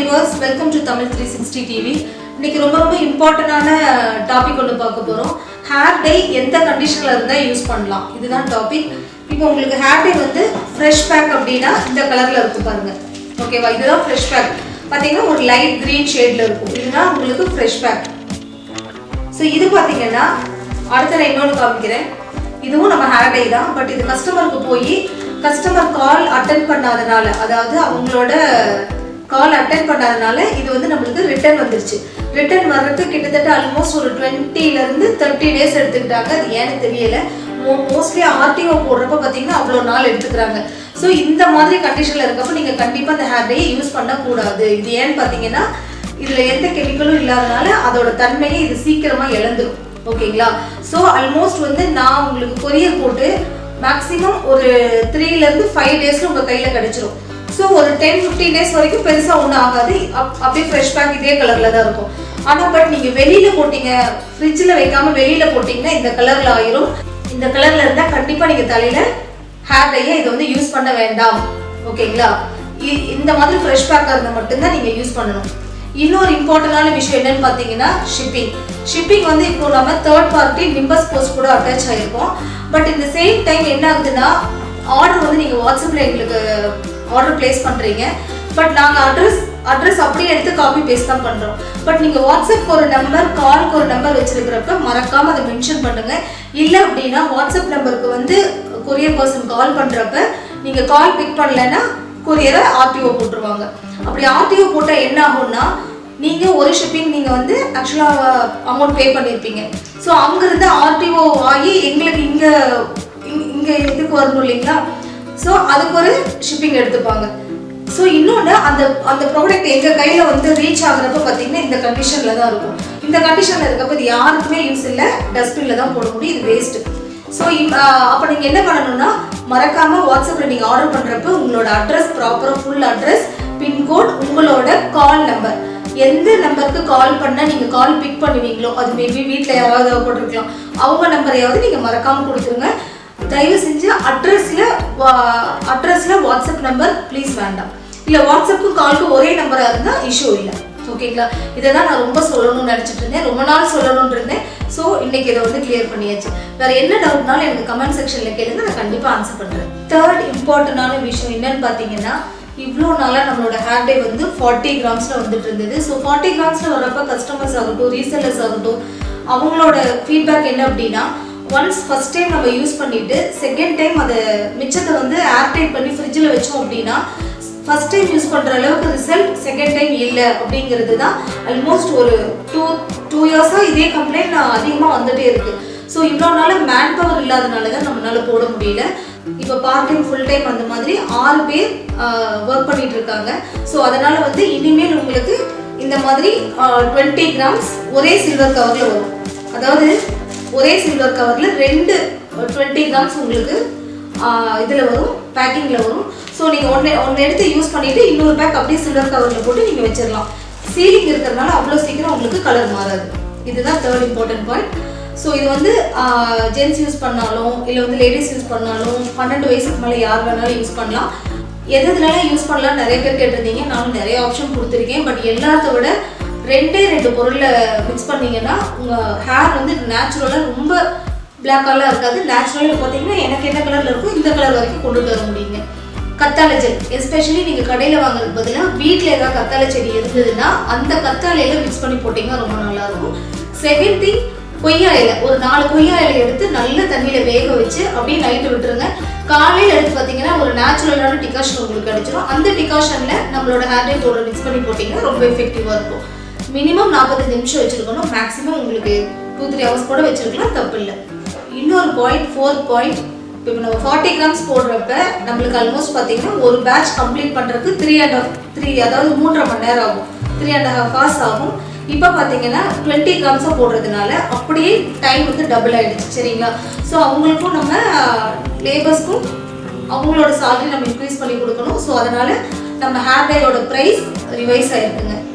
Viewers welcome to Tamil three sixty TV இன்னைக்கு ரொம்ப ரொம்ப இம்பார்ட்டண்டான டாபிக் ஒன்று பார்க்க போகிறோம் ஹேர் டை எந்த கண்டிஷனில் இருந்தால் யூஸ் பண்ணலாம்? இதுதான் டாபிக் இப்போ உங்களுக்கு ஹேர் டை வந்து ஃப்ரெஷ் பேக் அப்படின்னா இந்த கலரில் இருக்கும் பாருங்கள் ஓகேவா இதுதான் ஃப்ரெஷ் பேக் பார்த்தீங்கன்னா ஒரு லைட் க்ரீன் ஷேடில் இருக்கும். இதுதான் உங்களுக்கு ஃப்ரெஷ் பேக் ஸோ இது பார்த்தீங்கன்னா அடுத்த நான் இன்னொன்று காமிக்கிறேன். இதுவும் நம்ம ஹேர் டை தான். பட் இது கஸ்டமருக்கு போய் கஸ்டமர் கால் அட்டன் பண்ணாதனால அதாவது அவங்களோட கால் அட்டன் பண்ணாதனால இது வந்து நம்மளுக்கு ரிட்டர்ன் வந்துருச்சு. ரிட்டர்ன் வர்றதுக்கு கிட்டத்தட்ட ஆல்மோஸ்ட் ஒரு டுவெண்ட்டிலேருந்து தேர்ட்டி டேஸ் எடுத்துக்கிட்டாங்க. அது ஏன்னு தெரியல. மோஸ்ட்லி ஆர்டிஓ போடுறப்ப பார்த்தீங்கன்னா அவ்வளோ நாள் எடுத்துக்கிறாங்க. ஸோ இந்த மாதிரி கண்டிஷனில் இருக்கப்போ நீங்கள் கண்டிப்பாக அந்த ஹேர் டையை யூஸ் பண்ணக்கூடாது. இது ஏன்னு பார்த்தீங்கன்னா இதில் எந்த கெமிக்கலும் இல்லாதனால அதோட தன்மையை இது சீக்கிரமாக இழந்துடும் ஓகேங்களா? ஸோ ஆல்மோஸ்ட் வந்து நான் உங்களுக்கு கொரியர் போட்டு மேக்ஸிமம் ஒரு த்ரீலேருந்து ஃபைவ் டேஸில் உங்கள் கையில் கிடச்சிரும். ஸோ ஒரு டென் ஃபிஃப்டீன் டேஸ் வரைக்கும் பெருசாக ஒன்றும் ஆகாது அப்- அப்படியே ஃப்ரெஷ் பேக் இதே கலரில் தான் இருக்கும். ஆனால் பட் நீங்கள் வெளியில் போட்டிங்க ஃப்ரிட்ஜில் வைக்காம வெளியில் போட்டிங்கன்னா இந்த கலரில் ஆயிரும். இந்த கலரில் இருந்தால் கண்டிப்பாக நீங்கள் தலையில் ஹேர் டையை இதை வந்து யூஸ் பண்ண வேண்டாம். ஓகேங்களா? இ- இந்த மாதிரி ஃப்ரெஷ் பேக்காக இருந்தால் மட்டும்தான் நீங்கள் யூஸ் பண்ணணும். இன்னொரு இம்பார்ட்டண்டான விஷயம் என்னன்னு பார்த்தீங்கன்னா ஷிப்பிங் ஷிப்பிங் வந்து இப்போ நம்ம தேர்ட் பார்ட்டி நிம்பஸ் போஸ்ட் கூட அட்டாச் ஆகிருக்கோம் பட் இந்த சேம் டைம் என்ன ஆகுதுன்னா ஆர்டர் வந்து நீங்கள் வாட்ஸ்அப்பில் எங்களுக்கு ஆர்டர் ப்ளேஸ் பண்ணுறீங்க பட் நாங்கள் அட்ரஸ் அட்ரஸ் அப்படியே எடுத்து காப்பி பேஸ்ட் தான் பண்ணுறோம் பட் நீங்கள் வாட்ஸ்அப்க்கு ஒரு நம்பர் கால்க்கு ஒரு நம்பர் வச்சிருக்கிறப்ப மறக்காமல் அதை மென்ஷன் பண்ணுங்கள் இல்லை அப்படின்னா வாட்ஸ்அப் நம்பருக்கு வந்து கொரியர் பர்சன் கால் பண்ணுறப்ப நீங்கள் கால் பிக் பண்ணலைன்னா கொரியரை ஆர்டிஓ போட்டுருவாங்க. அப்படி ஆர்டிஓ போட்டால் என்ன ஆகும்னா நீங்கள் ஒரு ஷிப்பிங் நீங்கள் வந்து ஆக்சுவலாக அமௌண்ட் பே பண்ணியிருப்பீங்க ஸோ அங்கேருந்து ஆர்டிஓ ஆகி எங்களுக்கு இங்கே இங்கே இதுக்கு வரணும் இல்லைங்களா? ஸோ அதுக்கு ஒரு ஷிப்பிங் எடுத்துப்பாங்க. ஸோ இன்னொன்று அந்த அந்த ப்ராடக்ட் எங்கள் கையில் வந்து ரீச் ஆகுறப்ப பார்த்தீங்கன்னா இந்த கண்டிஷனில் தான் இருக்கும். இந்த கண்டிஷனில் இருக்கப்போ இது யாருக்குமே யூஸ் இல்லை டஸ்ட்பினில் தான் போட முடியும் இது வேஸ்ட்டு ஸோ அப்போ நீங்கள் என்ன பண்ணணும்னா மறக்காமல் வாட்ஸ்அப்பில் நீங்கள் ஆர்டர் பண்ணுறப்ப உங்களோட அட்ரஸ் ப்ராப்பராக ஃபுல் அட்ரஸ் பின்கோட் உங்களோட கால் நம்பர் எந்த நம்பருக்கு கால் பண்ணால் நீங்கள் கால் பிக் பண்ணுவீங்களோ அது மேபி வீட்டில் யாராவது போட்டிருக்கலாம். அவங்க நம்பரையாவது நீங்கள் மறக்காமல் கொடுத்துருங்க. தயவு செஞ்சு அட்ரஸில் அட்ரஸில் வாட்ஸ்அப் நம்பர் ப்ளீஸ் வேண்டாம். இல்லை வாட்ஸ்அப்புக்கும் காலுக்கும் ஒரே நம்பராக இருந்தால் இஷ்யூ இல்லை. ஓகேங்களா இதை தான் நான் ரொம்ப சொல்லணும்னு நினச்சிட்டு இருந்தேன். ரொம்ப நாள் சொல்லணும்னு இருந்தேன். ஸோ இன்னைக்கு இதை வந்து கிளியர் பண்ணியாச்சு. வேறு என்ன டவுட்னாலும் எனக்கு கமெண்ட் செக்ஷனில் கேளுங்க. நான் கண்டிப்பாக ஆன்சர் பண்ணுறேன் தேர்ட் இம்பார்ட்டண்டான விஷயம் என்னன்னு பார்த்தீங்கன்னா இவ்வளோ நாளாக நம்மளோட ஹேர் டே வந்து ஃபார்ட்டி கிராம்ஸில் வந்துட்டு இருந்தது. ஸோ ஃபார்ட்டி கிராம்ஸில் வரப்போ கஸ்டமர்ஸ் ஆகட்டும் ரீசெல்லர்ஸ் ஆகட்டும் அவங்களோட ஃபீட்பேக் என்ன அப்படின்னா ஒன்ஸ் ஃபர்ஸ்ட் டைம் நம்ம யூஸ் பண்ணிட்டு செகண்ட் டைம் அதை மிச்சத்தை வந்து ஏர்டைட் பண்ணி ஃப்ரிட்ஜில் வச்சோம் அப்படின்னா ஃபர்ஸ்ட் டைம் யூஸ் பண்ணுற அளவுக்கு ரிசல்ட் செகண்ட் டைம் இல்லை அப்படிங்கிறது தான் ஆல்மோஸ்ட் ஒரு டூ டூ இயர்ஸாக இதே கம்ப்ளைண்ட் அதிகமாக வந்துகிட்டே இருக்கு. ஸோ இவ்வளோ நாள் மேன் பவர் இல்லாதனால தான் நம்மளால போட முடியல. இப்போ பார்ட் டைம் ஃபுல் டைம் அந்த மாதிரி ஆறு பேர் ஒர்க் பண்ணிட்டு இருக்காங்க. ஸோ அதனால வந்து இனிமேல் உங்களுக்கு இந்த மாதிரி டுவெண்ட்டி கிராம்ஸ் ஒரே சில்வர் கவரில் வரும். அதாவது ஒரே சில்வர் கவரில் ரெண்டு டுவெண்ட்டி கிராம்ஸ் உங்களுக்கு இதில் வரும் பேக்கிங்கில் வரும். ஸோ நீங்கள் ஒன்று ஒன்று எடுத்து யூஸ் பண்ணிவிட்டு இன்னொரு பேக் அப்படியே சில்வர் கவரில் போட்டு நீங்கள் வச்சிடலாம் சீலிங் இருக்கிறதுனால அவ்வளோ சீக்கிரம் உங்களுக்கு கலர் மாறாது. இதுதான் தேர்ட் இம்பார்ட்டன்ட் பாயிண்ட் ஸோ இது வந்து ஜென்ஸ் யூஸ் பண்ணாலும் இல்லை வந்து லேடிஸ் யூஸ் பண்ணாலும் பன்னெண்டு வயசுக்கு மேலே யார் வேணாலும் யூஸ் பண்ணலாம். எது எதுனால யூஸ் பண்ணலாம் நிறைய பேர் கேட்டிருந்தீங்க. நானும் நிறைய ஆப்ஷன் கொடுத்துருக்கேன். பட் எல்லாத்த விட ரெண்டே ரெண்டு பொருளை மிக்ஸ் பண்ணீங்கன்னா உங்கள் ஹேர் வந்து நேச்சுரலாக ரொம்ப பிளாக் கலராக இருக்காது. நேச்சுரலாக பார்த்தீங்கன்னா எனக்கு என்ன கலரில் இருக்கோ இந்த கலர் வரைக்கும் கொண்டு வர முடியுங்க. கத்தாழை ஜெல் எஸ்பெஷலி நீங்கள் கடையில் வாங்குறதுக்கு பதிலாக வீட்டில் ஏதாவது கத்தாழை செடி இருந்ததுன்னா அந்த கத்தாழையில மிக்ஸ் பண்ணி போட்டிங்கன்னா ரொம்ப நல்லாயிருக்கும். செகண்ட் திங் கொய்யா இலை. ஒரு நாலு கொய்யா இலை எடுத்து நல்ல தண்ணியில் வேக வச்சு அப்படியே நைட்டு விட்டுருங்க. காலையில் எடுத்து பார்த்தீங்கன்னா ஒரு நேச்சுரலான டிகாஷன் உங்களுக்கு கிடைச்சிரும். அந்த டிகாஷனில் நம்மளோட ஹேர் டை பவுடர் மிக்ஸ் பண்ணி போட்டிங்கன்னா ரொம்ப எஃபெக்டிவாக இருக்கும். மினிமம் நாற்பத்தஞ்சு நிமிஷம் வச்சுருக்கணும். மேக்ஸிமம் உங்களுக்கு டூ த்ரீ ஹவர்ஸ் கூட வச்சுருக்கலாம். தப்பு இல்லை இன்னொரு பாயிண்ட் ஃபோர் பாயிண்ட் இப்போ நம்ம ஃபார்ட்டி கிராம்ஸ் போடுறப்ப நம்மளுக்கு ஆல்மோஸ்ட் பார்த்தீங்கன்னா ஒரு பேட்ச் கம்ப்ளீட் பண்ணுறதுக்கு த்ரீ அண்ட் ஹாஃப் த்ரீ அதாவது மூன்றரை மணி நேரம் ஆகும். த்ரீ அண்ட் ஹாஃப் ஹவர்ஸ் ஆகும். இப்போ பார்த்தீங்கன்னா டுவெண்ட்டி கிராம்ஸாக போடுறதுனால அப்படியே டைம் வந்து டபுள் ஆயிடுச்சு. சரிங்களா? ஸோ அவங்களுக்கும் நம்ம லேபர்ஸ்க்கும் அவங்களோட சேலரி நம்ம இன்க்ரீஸ் பண்ணி கொடுக்கணும். ஸோ அதனால் நம்ம ஹேர் பேயோட ப்ரைஸ் ரிவைஸ் ஆகிருக்குங்க